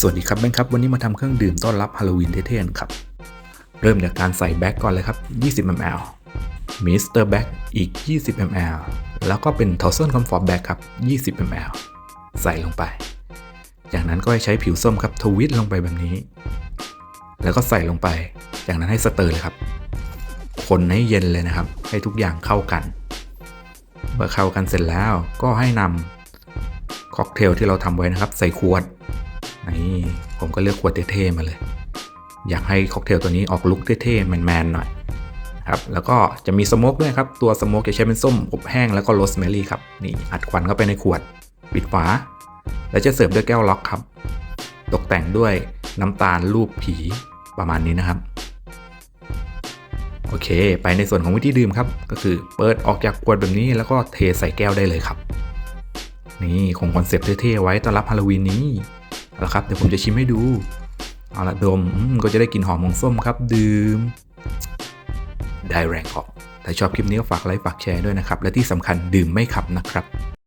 สวัสดีครับแบงค์ครับ วันนี้มาทำเครื่องดื่มต้อนรับฮาโลวีนเท่ๆครับ เริ่มจากการใส่แบ็กก่อนเลยครับ 20 ml มิสเตอร์แบ็กอีก 20 ml แล้วก็เป็นทอ s เซนคอมฟอร์ตแบ็กครับ 20 ml ใส่ลงไป จากนั้นก็ให้ใช้ผิวส้มครับทวิตลงไปแบบนี้ แล้วก็ใส่ลงไป จากนั้นให้สเตอร์เลยครับ คนให้เย็นเลยนะครับ ให้ทุกอย่างเข้ากัน เมื่อเข้ากันเสร็จแล้วก็ให้นำค็อกเทลที่เราทำไว้นะครับ ใส่ขวด นี่ผมก็เลือกขวดเท่ๆมาเลย อยากให้ค็อกเทลตัวนี้ออกลุคเท่ๆแมนๆหน่อยครับแล้วก็จะมีสโมกด้วยครับ ตัวสโมกจะใช้เป็นส้มอบแห้งแล้วก็โรสแมรี่ครับนี่อัดควันเข้าไปในขวด ปิดฝา แล้วจะเสิร์ฟด้วยแก้วล็อกครับ ตกแต่งด้วยน้ำตาลรูปผีประมาณนี้นะครับ โอเค ไปในส่วนของวิธีดื่มครับ ก็คือเปิดออกจากขวดแบบนี้แล้วก็เทใส่แก้วได้เลยครับ นี่คงคอนเซปต์เท่ๆไว้ต้อนรับฮาโลวีนนี้ เอาละครับเดี๋ยวผมจะชิมให้ดู เอาละดมก็จะได้กลิ่นหอมของส้มครับ ดื่ม ได้แรงออกถ้าชอบคลิปนี้ก็ฝากไลค์ฝากแชร์ด้วยนะครับ และที่สำคัญดื่มไม่ขับนะครับ